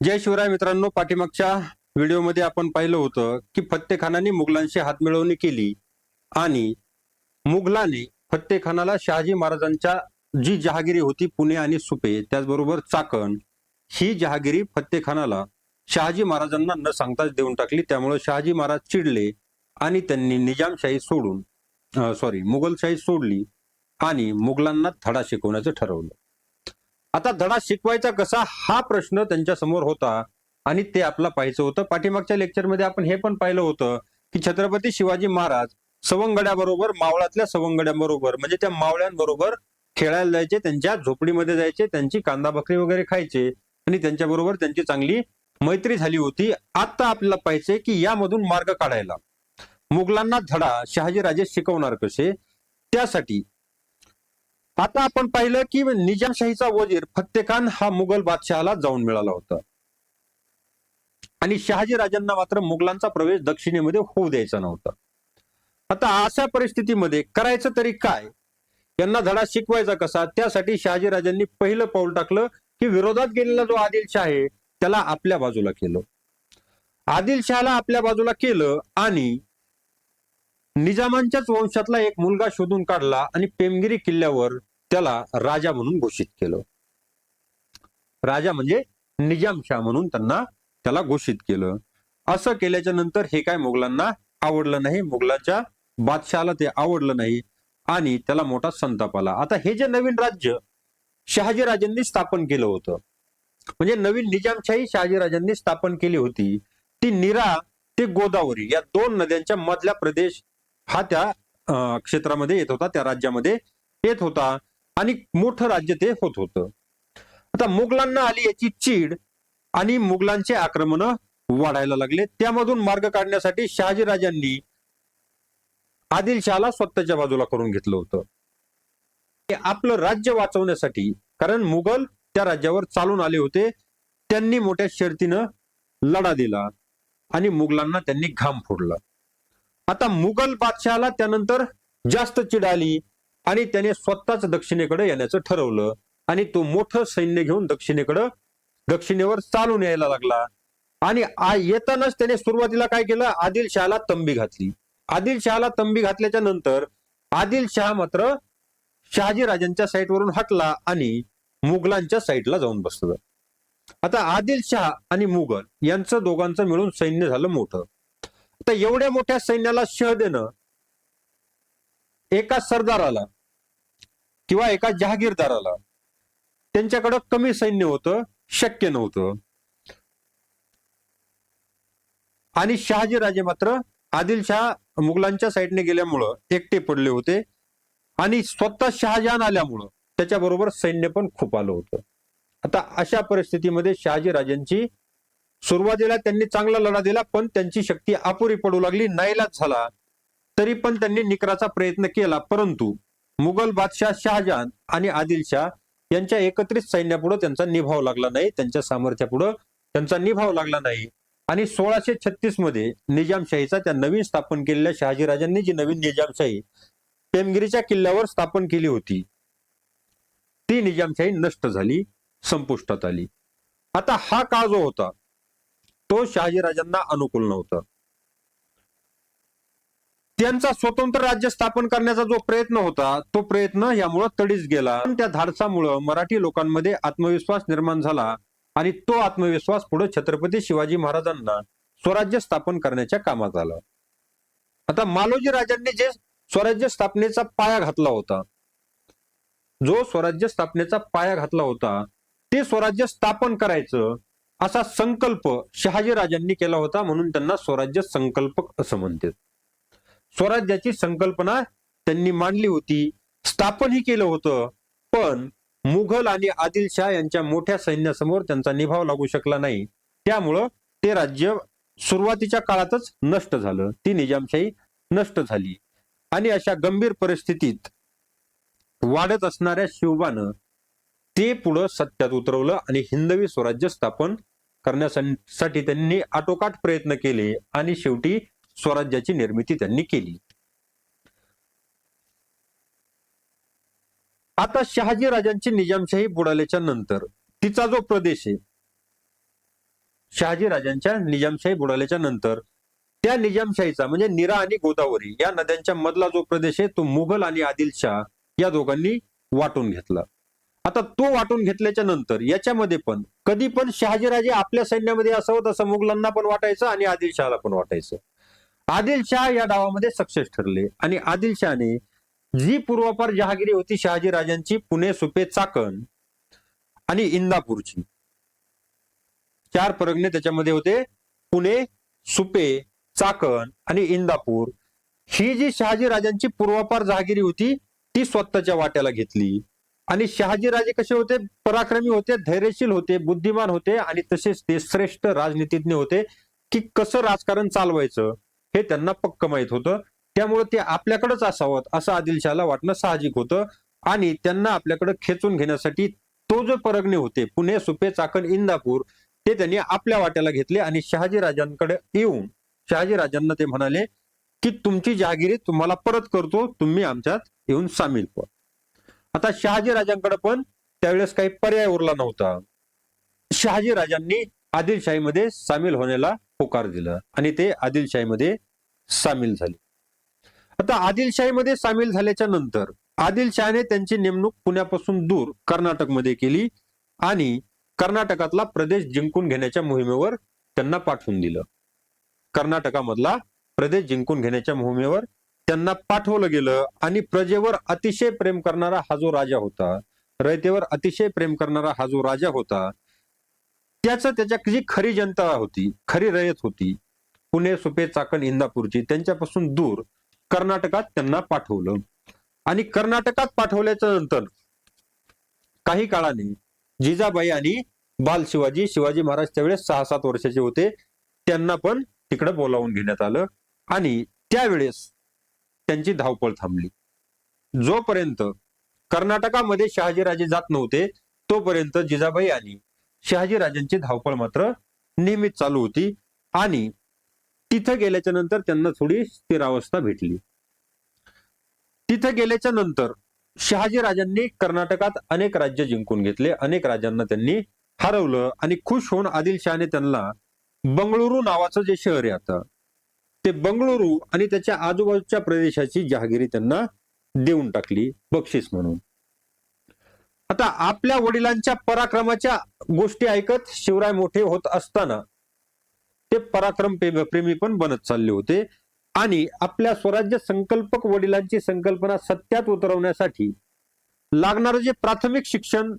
जय शिवराय मित्रांनो पाठीमागच्या व्हिडिओमध्ये आपण पाहिलं होतं की फत्तेखानाने मुघलांशी हातमिळवणी केली आणि मुघलाने फत्तेखानाला शहाजी महाराजांच्या जी जहागिरी होती पुणे आणि सुपे त्याचबरोबर चाकण ही जहागिरी फत्तेखानाला शहाजी महाराजांना न सांगताच देऊन टाकली. त्यामुळे शहाजी महाराज चिडले आणि त्यांनी निजामशाही सोडून सॉरी मुघलशाही सोडली आणि मुघलांना धडा शिकवण्याचं ठरवलं. आता धडा शिकवायचा कसा हा प्रश्न त्यांच्यासमोर होता आणि ते आपला पाहायचं होतं. पाठीमागच्या लेक्चरमध्ये आपण हे पण पाहिलं होतं की छत्रपती शिवाजी महाराज सवंगड्याबरोबर मावळातल्या सवंगड्यांबरोबर म्हणजे त्या मावळ्यांबरोबर खेळायला जायचे त्यांच्या झोपडीमध्ये जायचे त्यांची कांदा बकरी वगैरे खायचे आणि त्यांच्याबरोबर त्यांची चांगली मैत्री झाली होती. आता आपल्याला पाहिजे की यामधून मार्ग काढायला. मुघलांना धडा शहाजीराजे शिकवणार कसे? त्यासाठी आता आपण पाहिलं की निजामशाहीचा वजीर फत्तेखान हा मुघल बादशहाला जाऊन मिळाला होता. आणि शहाजी राजांना मात्र मुघलांचा प्रवेश दक्षिणेमध्ये होऊ द्यायचा नव्हता. आता अशा परिस्थितीमध्ये करायचं तरी काय? यांना धडा शिकवायचा कसा? त्यासाठी शहाजी राजांनी पहिलं पाऊल टाकलं की विरोधात गेलेला जो आदिलशाह आहे त्याला आपल्या बाजूला केलं. आदिलशहाला आपल्या बाजूला केलं आणि निजामांच्याच वंशातला एक मुलगा शोधून काढला आणि पेमगिरी किल्ल्यावर त्याला राजा म्हणून घोषित केलं. राजा म्हणजे निजामशाह म्हणून त्यांना त्याला घोषित केलं. असं केल्याच्यानंतर हे काय मुघलांना आवडलं नाही. मुघलाच्या बादशहाला ते आवडलं नाही आणि त्याला मोठा संताप आला. आता हे जे नवीन राज्य शहाजी राजांनी स्थापन केलं होतं. म्हणजे नवीन निजामशाही शहाजी राजांनी स्थापन केली होती. ती निरा ते गोदावरी या दोन नद्यांच्या मधल्या प्रदेश हा त्या अं, क्षेत्रामध्ये येत होता. त्या राज्यामध्ये येत होता. आणि मोठं राज्य ते होत होतं. आता मुघलांना आली याची चीड आणि मुघलांचे आक्रमण वाढायला लागले. त्यामधून मार्ग काढण्यासाठी शहाजी राजांनी आदिलशहाला स्वतःच्या बाजूला करून घेतलं होतं. ते आपलं राज्य वाचवण्यासाठी कारण मुघल त्या राज्यावर चालून आले होते. त्यांनी मोठ्या शर्तीनं लढा दिला आणि मुघलांना त्यांनी घाम फोडला. आता मुघल बादशहाला त्यानंतर जास्त चिड आली. आणि त्याने स्वतःच दक्षिणेकडे येण्याचं ठरवलं. आणि तो मोठं सैन्य घेऊन दक्षिणेकडं दक्षिणेवर चालून यायला लागला. आणि येतानाच त्याने सुरुवातीला काय केलं? आदिलशहाला तंबी घातली. आदिलशहाला तंबी घातल्याच्या नंतर आदिलशहा मात्र शहाजी राजांच्या साईटवरून हटला आणि मुघलांच्या साईटला जाऊन बसलं. आता आदिलशहा आणि मुघल यांचं दोघांचं मिळून सैन्य झालं मोठं. आता एवढ्या मोठ्या सैन्याला शह देणं एका सरदाराला किंवा एका जहागीरदाराला. त्यांच्याकडं कमी सैन्य होतं शक्य नव्हतं. आणि शहाजी राजे मात्र आदिलशहा मुघलांच्या साईडने गेल्यामुळं एकटे पडले होते. आणि स्वतः शहाजहान आल्यामुळं त्याच्याबरोबर सैन्य पण खूप आलं होतं. आता अशा परिस्थितीमध्ये शहाजी राजांची सुरुवातीला त्यांनी चांगला लढा दिला पण त्यांची शक्ती अपुरी पडू लागली नाईलाज झाला. तरी पण त्यांनी निकराचा प्रयत्न केला परंतु मुघल बादशाह शहाजहान आणि आदिलशाह यांच्या एकत्रित सैन्यापुढे त्यांचा निभाव लागला नाही त्यांच्या सामर्थ्यापुढे त्यांचा निभाव लागला नाही. आणि सोळाशे छत्तीसमध्ये निजामशाहीचा त्या नवीन स्थापन केलेल्या शहाजी राजांनी जी नवीन निजामशाही पेमगिरीच्या किल्ल्यावर स्थापन केली होती ती निजामशाही नष्ट झाली संपुष्टात आली. आता हा काळ जो होता तो शहाजी राजांना अनुकूल नव्हता. त्यांचा स्वतंत्र राज्य स्थापन करण्याचा जो प्रयत्न होता तो प्रयत्न यामुळं तडीच गेला. पण त्या धाडसामुळं मराठी लोकांमध्ये आत्मविश्वास निर्माण झाला आणि तो आत्मविश्वास पुढे छत्रपती शिवाजी महाराजांना स्वराज्य स्थापन करण्याच्या कामात आला. आता मालोजी राजांनी जे स्वराज्य स्थापनेचा पाया घातला होता जो स्वराज्य स्थापनेचा पाया घातला होता ते स्वराज्य स्थापन करायचं असा संकल्प शहाजी राजांनी केला होता म्हणून त्यांना स्वराज्य संकल्पक असं म्हणतात. स्वराज्याची संकल्पना त्यांनी मांडली होती. स्थापनही केलं होतं. पण मुघल आणि आदिलशाह यांच्या मोठ्या सैन्यासमोर त्यांचा निभाव लागू शकला नाही. त्यामुळं ते राज्य सुरुवातीच्या काळातच नष्ट झालं. ती निजामशाही नष्ट झाली. आणि अशा गंभीर परिस्थितीत वाढत असणाऱ्या शिवबानं ते पुढं सत्यात उतरवलं आणि हिंदवी स्वराज्य स्थापन करण्यासाठी त्यांनी आटोकाट प्रयत्न केले. आणि शेवटी स्वराज्याची निर्मिती त्यांनी केली. आता शहाजी राजांची निजामशाही बुडाल्याच्या नंतर तिचा जो प्रदेश आहे शहाजी राजांच्या निजामशाही बुडाल्याच्या नंतर त्या निजामशाहीचा म्हणजे निरा आणि गोदावरी या नद्यांच्या मधला जो प्रदेश आहे तो मुघल आणि आदिलशाह या दोघांनी वाटून घेतला. आता तो वाटून घेतल्याच्या नंतर याच्यामध्ये पण कधी पण शहाजीराजे आपल्या सैन्यामध्ये असावं तसं मुघलांना पण वाटायचं आणि आदिलशहाला पण वाटायचं. आदिलशाह या डावामध्ये सक्सेस ठरले. आणि आदिलशहाने जी पूर्वापार जहागिरी होती शहाजीराजांची पुणे सुपे चाकण आणि इंदापूरची. चार परगणे त्याच्यामध्ये होते पुणे सुपे चाकण आणि इंदापूर. ही जी शहाजीराजांची पूर्वापार जहागिरी होती ती स्वतःच्या वाट्याला घेतली. आणि शहाजीराजे कसे होते? पराक्रमी होते धैर्यशील होते बुद्धिमान होते आणि तसेच ते श्रेष्ठ राजनीतिज्ञ होते की कसं राजकारण चालवायचं? हे त्यांना पक्क माहीत होतं. त्यामुळे ते आपल्याकडेच असावं असं आदिलशहाला वाटणं साहजिक होतं. आणि त्यांना आपल्याकडे खेचून घेण्यासाठी तो जो परगणे होते पुणे सुपे चाकण इंदापूर ते त्यांनी आपल्या वाट्याला घेतले आणि शहाजीराजांकडे येऊन शहाजीराजांना ते म्हणाले की तुमची जहागिरी तुम्हाला परत करतो तुम्ही आमच्यात येऊन सामील व्हा. आता शहाजीराजांकडे पण त्यावेळेस काही पर्याय उरला नव्हता. शहाजीराजांनी आदिलशाहीमध्ये सामील होण्याला होकार दिला आणि ते आदिलशाहीमध्ये सामील झाले. आता आदिलशाहीमध्ये सामील झाल्याच्यानंतर आदिलशहाने त्यांची नेमणूक पुण्यापासून दूर कर्नाटकमध्ये केली आणि कर्नाटकातला प्रदेश जिंकून घेण्याच्या मोहिमेवर त्यांना पाठवून दिलं. कर्नाटकामधला प्रदेश जिंकून घेण्याच्या मोहिमेवर त्यांना पाठवलं गेलं आणि प्रजेवर अतिशय प्रेम करणारा हा जो राजा होता रयतेवर अतिशय प्रेम करणारा हा जो राजा होता त्याचं त्याच्या जी खरी जनता होती खरी रयत होती पुणे सुपे चाकण इंदापूरची त्यांच्यापासून दूर कर्नाटकात त्यांना पाठवलं. आणि कर्नाटकात पाठवल्याच्या नंतर काही काळाने जिजाबाई आणि बाल शिवाजी शिवाजी महाराज त्यावेळेस सहा सात वर्षाचे होते. त्यांना पण तिकडे बोलावून घेण्यात आलं आणि त्यावेळेस त्यांची धावपळ थांबली. जोपर्यंत कर्नाटकामध्ये शहाजीराजे जात नव्हते तोपर्यंत जिजाबाई आणि शहाजीराजांची धावपळ मात्र नेहमीच चालू होती आणि तिथं गेल्याच्यानंतर त्यांना थोडी स्थिरावस्था भेटली. तिथं गेल्याच्यानंतर शहाजीराजांनी कर्नाटकात अनेक राज्य जिंकून घेतले. अनेक राज्यांना त्यांनी हरवलं आणि खुश होऊन आदिलशहाने त्यांना बंगळुरू नावाचं जे शहर आहे आता ते बंगळुरू आणि त्याच्या आजूबाजूच्या प्रदेशाची जहागिरी त्यांना देऊन टाकली बक्षीस म्हणून. आता आपल्या वडिलांच्या पराक्रमाच्या गोष्टी ऐकत शिवराय मोठे होत असताना ते पराक्रम प्रेमी पण बनत चालले होते. आणि आपल्या स्वराज्य संकल्पक वडिलांची संकल्पना सत्यात उतरवण्यासाठी लागणारं जे प्राथमिक शिक्षण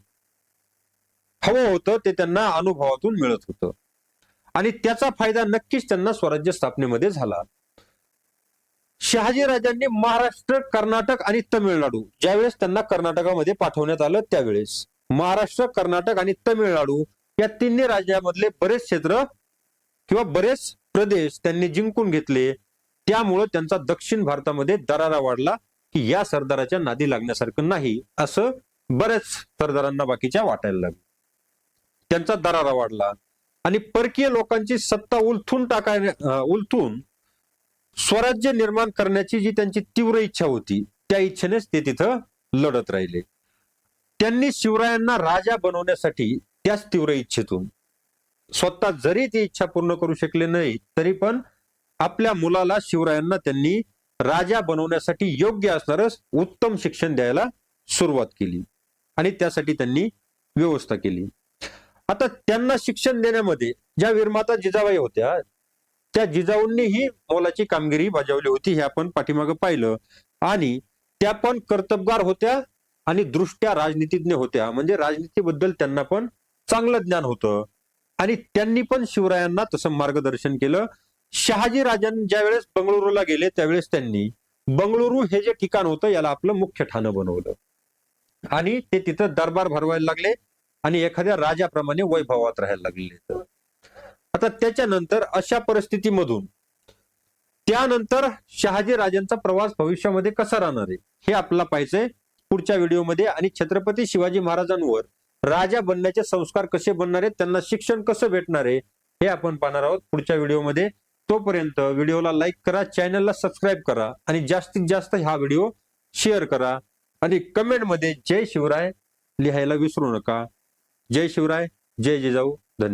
हवं होतं ते त्यांना अनुभवातून मिळत होतं. आणि त्याचा फायदा नक्कीच त्यांना स्वराज्य स्थापनेमध्ये झाला. शहाजीराजांनी महाराष्ट्र कर्नाटक आणि तमिळनाडू ज्यावेळेस त्यांना कर्नाटकामध्ये पाठवण्यात आलं त्यावेळेस महाराष्ट्र कर्नाटक आणि तमिळनाडू या तिन्ही राज्यामधले बरेच क्षेत्र किंवा बरेच प्रदेश त्यांनी जिंकून घेतले. त्यामुळं त्यांचा दक्षिण भारतामध्ये दरारा वाढला की या सरदाराच्या नादी लागण्यासारखं नाही असं बऱ्याच सरदारांना बाकीच्या वाटायला लागलं. त्यांचा दरारा वाढला. आणि परकीय लोकांची सत्ता उलथून टाकाय उलथून स्वराज्य निर्माण करण्याची जी त्यांची तीव्र इच्छा होती त्या इच्छेनेच ते तिथं लढत राहिले. त्यांनी शिवरायांना राजा बनवण्यासाठी त्याच तीव्र इच्छेतून स्वतः जरी ती इच्छा पूर्ण करू शकले नाही तरी पण आपल्या मुलाला शिवरायांना त्यांनी राजा बनवण्यासाठी योग्य असणारच उत्तम शिक्षण द्यायला सुरुवात केली आणि त्यासाठी त्यांनी व्यवस्था केली. आता त्यांना शिक्षण देण्यामध्ये ज्या वीरमाता जिजाबाई होत्या त्या जिजाऊंनीही मोलाची कामगिरी बजावली होती हे आपण पाठीमागं पाहिलं. आणि त्या पण कर्तबगार होत्या आणि दृष्ट्या राजनीतिज्ञ होत्या. म्हणजे राजनीतीबद्दल त्यांना पण चांगलं ज्ञान होतं. आणि त्यांनी पण शिवरायांना तसं मार्गदर्शन केलं. शहाजी राजांनी ज्या वेळेस बंगळुरूला गेले त्यावेळेस त्यांनी बंगळुरू हे जे ठिकाण होतं याला आपलं मुख्य ठाणं बनवलं. आणि ते तिथं दरबार भरवायला लागले आणि एखाद्या राजाप्रमाणे वैभवात राहायला लागले. आता त्याच्यानंतर अशा परिस्थितीमधून त्यानंतर शहाजी राजांचा प्रवास भविष्यामध्ये कसा राहणार आहे? हे आपल्याला पाहिजे पुढच्या व्हिडिओमध्ये. आणि छत्रपती शिवाजी महाराजांवर राजा बनण्याचे संस्कार कसे बनणार आहेत? त्यांना शिक्षण कसं भेटणार आहे? हे आपण पाहणार आहोत पुढच्या व्हिडिओमध्ये. तोपर्यंत व्हिडिओला लाईक करा चॅनलला सबस्क्राईब करा आणि जास्तीत जास्त हा व्हिडिओ शेअर करा. आणि कमेंटमध्ये जय शिवराय लिहायला विसरू नका. जय शिवराय जय जिजाऊ.